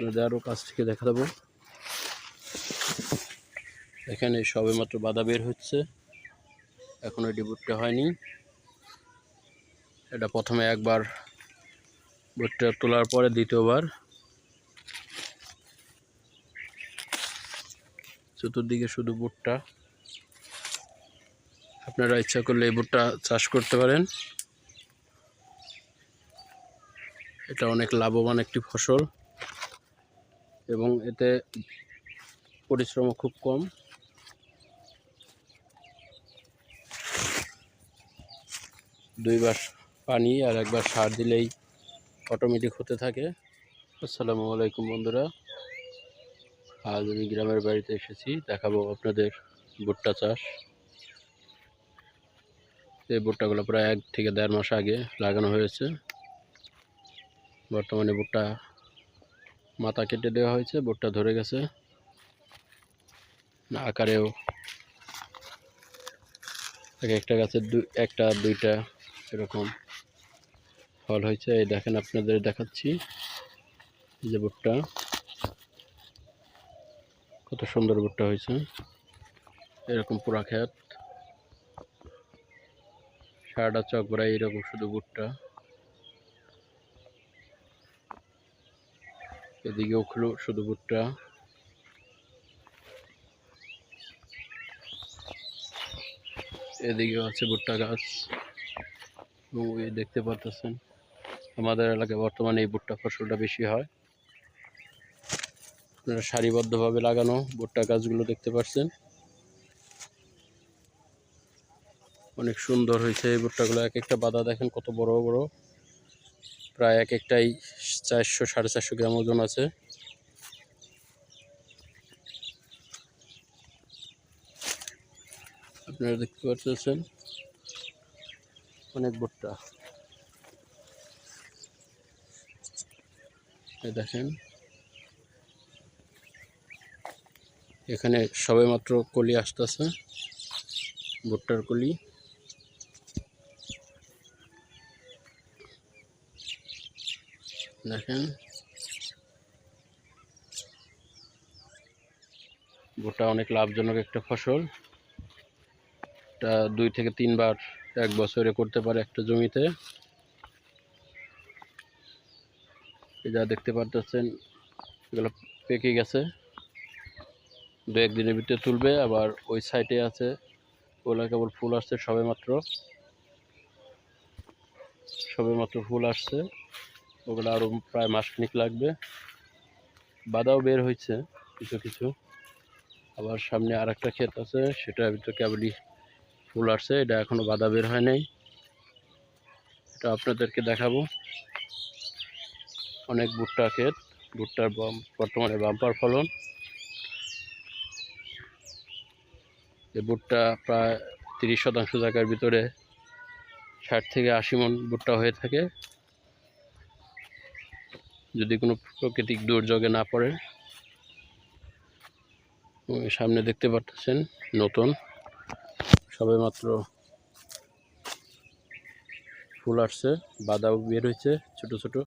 আপনাদের আরও কাছ থেকে দেখা দেবো। এখানে সবে মাত্র বাধা বের হচ্ছে। এখনও এটি ভুট্টা হয়নি। এটা প্রথমে একবার ভুট্টা তোলার পরে দ্বিতীয়বার। চতুর্দিকে শুধু ভুট্টা আপনারা ইচ্ছা করলে এই ভুট্টা চাষ করতে পারেন। এটা অনেক লাভবান একটি ফসল। এবং এতে পরিশ্রম খুব কম। দুইবার পানি আর একবার সার দিলেই অটোমেটিক হতে থাকে। আসসালামু আলাইকুম বন্ধুরা। আজ আমি গ্রামের বাড়িতে এসেছি, দেখাবো আপনাদের ভুট্টা চাষ। এই ভুট্টাগুলো প্রায় এক থেকে দেড় মাস আগে লাগানো হয়েছে। বর্তমানে ভুট্টা মাথা কেটে দেওয়া হয়েছে ভুট্টা ধরে গেছে। না, আকারেও। এক একটা গাছের দু, একটা, দুইটা এরকম ফল হয়েছে। এই দেখেন, আপনাদের দেখাচ্ছি যে ভুট্টা কত সুন্দর ভুট্টা হয়েছে। এরকম পুরা ক্ষেত। সারাটা চক ভরা এইরকম শুধু ভুট্টা এদিকেও শুধু ভুট্টা। এদিকেও আছে ভুট্টা গাছ। দেখতে পারতেছেন। আমাদের এলাকায় বর্তমানে এই ভুট্টা ফসলটা বেশি হয়। আপনারা সারিবদ্ধভাবে লাগানো ভুট্টা গাছগুলো দেখতে পাচ্ছেন অনেক সুন্দর হয়েছে এই ভুট্টাগুলো। এক একটা বাদা দেখেন কত বড় বড়। প্রায় এক একটাই চারশো, সাড়ে চারশো গ্রাম ওজন আছে। আপনারা দেখতে পাচ্ছেন, অনেক ভুট্টা। দেখেন, এখানে সবেমাত্র কলি আসতেছে, ভুট্টার কলি। দেখেন। ভুট্টা অনেক লাভজনক একটা ফসল। এটা দুই থেকে তিনবার এক বছরে করতে পারে একটা জমিতে। যা দেখতে পারতেছেন, এগুলো পেকে গেছে। দু একদিনের ভিতরে তুলবে, আবার ওই সাইডে আছে। ওগুলো কেবল ফুল আসছে সবে মাত্র সবে মাত্র ফুল আসছে। ওগুলো আরও প্রায় মাসখানিক লাগবে। বাদাও বের হয়েছে, কিছু কিছু। আবার সামনে আর একটা ক্ষেত আছে, সেটার ভিতরে কেবলই ফুল আসছে, এটা এখনও বাধা বের হয় নাই। এটা আপনাদেরকে দেখাবো। অনেক ভুট্টা ক্ষেত, ভুট্টার বর্তমানে বাম্পার ফলন। এই ভুট্টা প্রায় তিরিশ শতাংশ জায়গার ভিতরে ষাট থেকে আশি মন ভুট্টা হয়ে থাকে। যদি কোনো প্রাকৃতিক দুর্যোগে না পড়ে। সামনে দেখতে পাচ্ছেন নতুন সবে মাত্র ফুল আসছে, বাদাও বের হয়েছে ছোট ছোট।